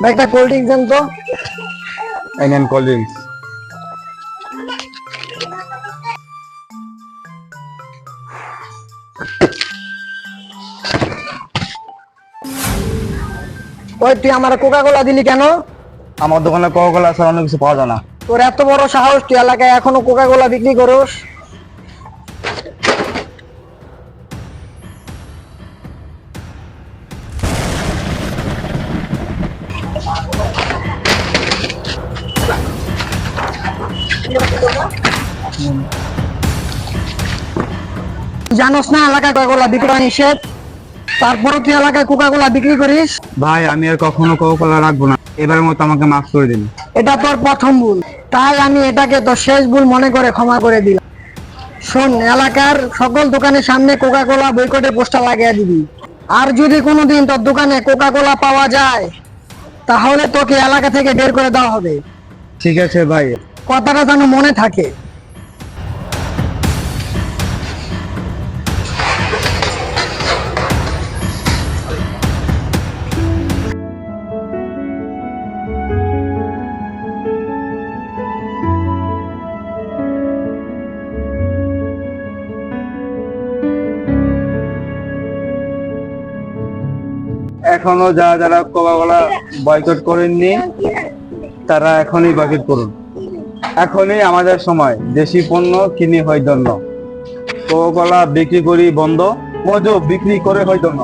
ভাই একটা cold drink দেন তো। এই নেন কোল্ড ড্রিঙ্কস ওই তুই আমার কোকা কোলা দিলি কেন? আমার দোকানে কোকা কোলা ছাড়া অন্য কিছু পাওয়া যায় না। তোর এত বড় সাহস তুই এলাকায় এখনও কোকা কোলা বিক্রি করস? জানোস না এলাকায় বিক্রি করা নিষেধ? তারপরও তুই এলাকায় কোকা কোলা বিক্রি করিস? ভাই আমি আর কখনো রাখব না। এবারের মতো আমাকে মাফ করে দিন। এটা তোর প্রথম ভুল। তাই আমি এটাকে তোর শেষ ভুল মনে করে ক্ষমা করে দিলাম। শোন এলাকার সকল দোকানের সামনে কোকা কোলা বইকটের পোস্টার লাগিয়ে দিবি। আর যদি কোনোদিন তোর দোকানে কোকা কোলা পাওয়া যায় তাহলে তোকে এলাকা থেকে বের করে দেওয়া হবে। ঠিক আছে ভাই। কথাটা যেন মনে থাকে। এখনও যারা যারা কোকা কোলা বয়কট করেননি, তারা এখনই বয়কট করুন। এখনই আমাদের সময়। দেশি পণ্য কিনে হয় ধন্য কোকোলা বিক্রি করি বন্ধ মজু বিক্রি করে হয় ধন্য